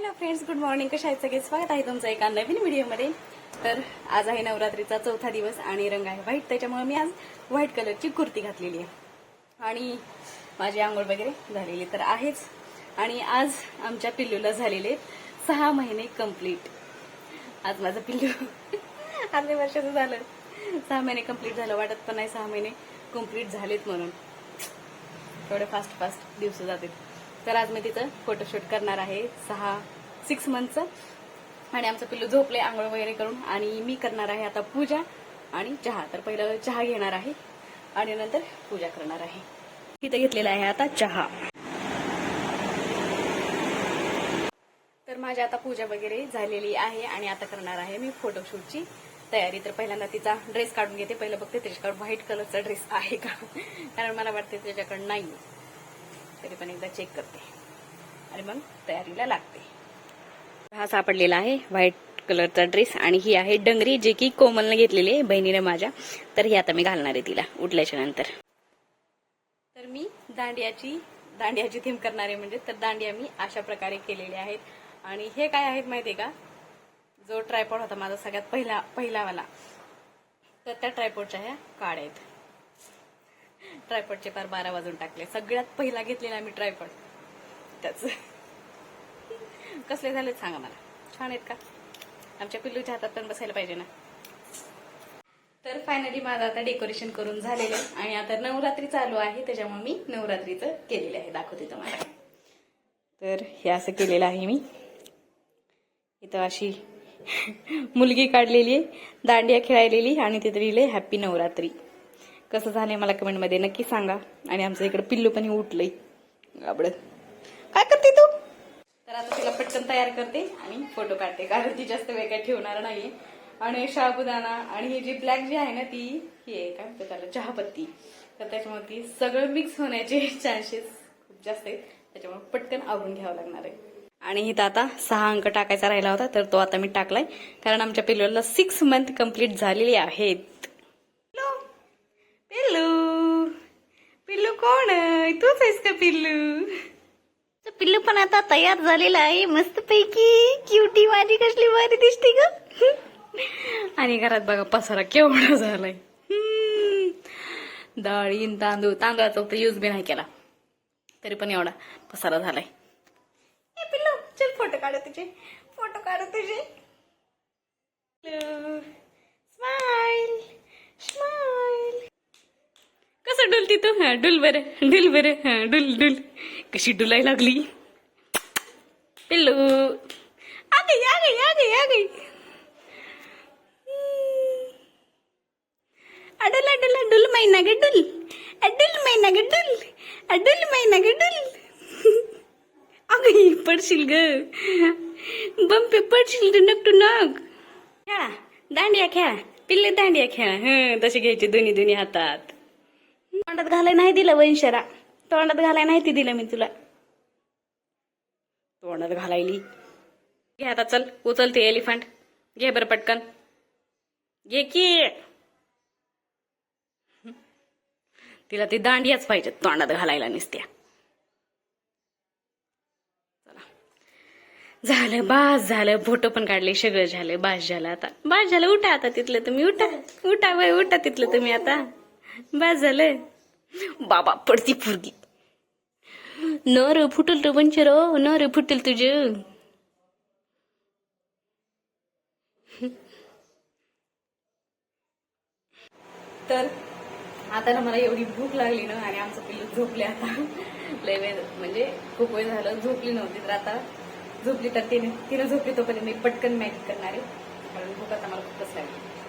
Hello friends good morning कशा आहेत सगळे स्वागत आहे तुमचं एका नवीन व्हिडिओमध्ये. तर आज आहे नवरात्रीचा चौथा दिवस आणि रंग आहे व्हाईट. त्याच्यामुळे मी आज व्हाईट कलरची कुर्ती घातलेली आहे. आणि माझी आंघोळ वगैरे झालेली तर आहेच. आणि आज आमच्या पिल्लूला झालेले सहा महिने कंप्लीट आज माझं पिल्लू अर्ध्या वर्षाचं झालं. सहा महिने कंप्लीट झालं. वाटत पण नाही सहा महिने कंप्लीट झालेत म्हणून. थोडे फास्ट फास्ट दिवस जातील तर आज मी तिचं फोटोशूट करणार आहे. सहा सिक्स मंथचं आणि आमचं पिल्लू झोपले आंघोळ वगैरे करून. आणि मी करणार आहे आता पूजा आणि चहा. तर पहिलं चहा घेणार आहे आणि नंतर पूजा करणार आहे. तिथं घेतलेला आहे आता चहा. तर माझी आता पूजा वगैरे झालेली आहे आणि आता करणार आहे मी फोटोशूटची तयारी. तर पहिल्यांदा तिचा ड्रेस काढून घेते. पहिलं बघते त्याच्याकडे व्हाईट कलरचा ड्रेस आहे का? कारण मला वाटते त्याच्याकडे नाही तरी पण एकदा चेक करते. आणि मग तयारीला लागते. हा सापडलेला आहे व्हाईट कलरचा ड्रेस आणि ही आहे डंगरी जे की कोमलने घेतलेली आहे बहिणीने माझ्या. तर ही आता मी घालणार आहे तिला उठल्याच्या नंतर. तर मी दांडियाची दांडियाची थीम करणार आहे म्हणजे तर दांडिया मी अशा प्रकारे केलेले आहेत. आणि हे काय आहेत माहितीये का? जो ट्रायपॉड होता माझा सगळ्यात पहिला पहिलावाला. तर त्या ट्रायपॉडच्या ह्या काड्या आहेत. ट्रायपॉडचे पार बारा वाजून टाकले. सगळ्यात पहिला घेतलेला मी ट्रायपॉड. त्याच. कसले झाले सांगा मला. छान आहेत का? आमच्या पिल्लूच्या हातात पण बसायला पाहिजे ना. तर फायनली माझं आता डेकोरेशन करून झालेलं आहे. आणि आता नवरात्री चालू आहे त्याच्यामुळे मी नवरात्रीचं केलेलं आहे. दाखवते तुम्हाला. तर हे असं केलेलं आहे मी. इथं अशी मुलगी काढलेली आहे. दांडिया खेळायलेली आणि तिथे लिहिले हॅपी नवरात्री. कसं झालंय मला कमेंटमध्ये नक्की सांगा. आणि आमचं इकडे पिल्लू पण उठलंय. गाबड काय करते तू? तर आता तिला पटकन तयार करते आणि फोटो काढते. कारण ती जास्त वेळ काही ठेवणार नाही आणि शाबुदाना आणि ही जी ब्लॅक जी आहे ना ती ही आहे काय म्हणतात त्याला चहापत्ती. तर त्याच्यामुळे ती सगळं मिक्स होण्याचे चान्सेस खूप जास्त आहेत. त्याच्यामुळे पटकन आवरून घ्यावं लागणार आहे. आणि इथं आता सहा अंक टाकायचा राहिला होता तर तो आता मी टाकलाय. कारण आमच्या पिल्लूला सिक्स मंथ कंप्लीट झालेली आहेत पिल्लू पिल्लू पिल्लू कोण आहे? तूच आहेस का पिल्लू? पिल्लू पण आता तयार झालेला आहे मस्त पैकी क्युटी माझी कसली भारी दिसते ग. आणि घरात बघा पसारा केवढा झालाय. डाळीन तांदूळ तांदळाचा तर यूज बी नाही केला. तरी पण एवढा पसारा झालाय. पिल्लू चल फोटो काढ तुझे. फोटो काढ तुझे स्माइल कसं डुलती तू हा डुल बरं डुल बरं. हा डुल डुल. कशी डुलाय लागली? पिल्लू. आगे आगे आगे आगे. अडुल अडुल अडुल मैना ग डुल. अडुल मैना ग डुल. अडुल मैना ग डुल अगं पडशील ग. बंपे पडशील टू नक टू नक. खेळा दांडिया खेळा. पिल्ले दांडिया खेळा. हं तसे घ्यायचे दोन्ही दोन्ही हातात. तोंडात घालाय नाही दिलं वंशरा तोंडात घालाय नाही ती दिलं मी तुला. तोंडात घालायली. घे आता चल उचल ते एलिफंट घे बरं पटकन. घे की. तिला ती दांडियाच पाहिजे तोंडात घालायला नसत्या. चला. झालं बास झालं. फोटो पण काढले सगळं झालं. बास झालं आता. बास झालं उठा आता तिथलं तुम्ही. उठा. उठा वय उठा तिथलं तुम्ही आता. बास झालं. बाबा पडती फुरगी न र फुटल तो पंचर हो, न र फुटल तुझ. तर आता ना मला एवढी भूक लागली ना आणि आमचं पिल्लू झोपले आता. लय वेळ म्हणजे खूप वेळ झालं झोपली नव्हती तर आता झोपली तर तिने तिनं झोपली तोपर्यंत मी पटकन मॅगी करणार आहे. कारण भूक आता मला खूपच लागली.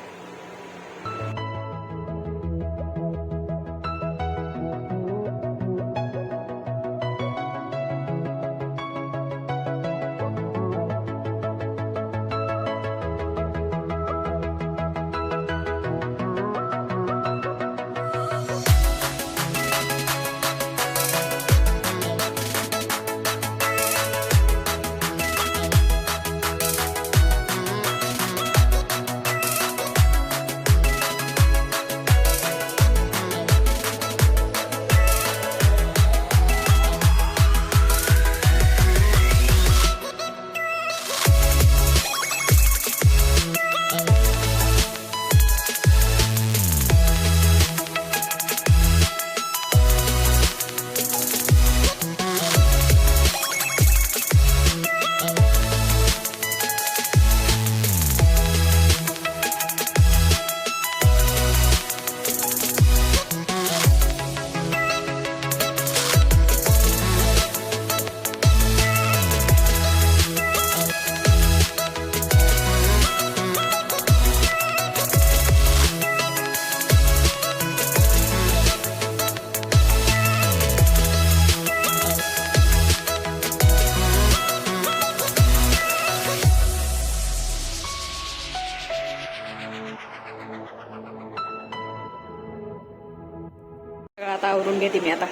घेते मी आता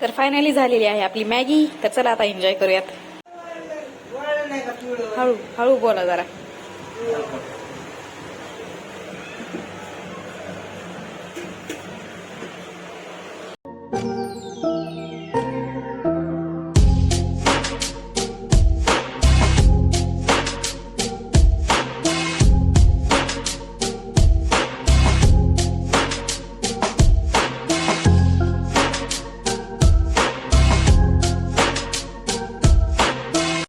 तर फायनली झालेली आहे आपली मॅगी तर चला आता एन्जॉय करूयात. हळू हळू बोला जरा.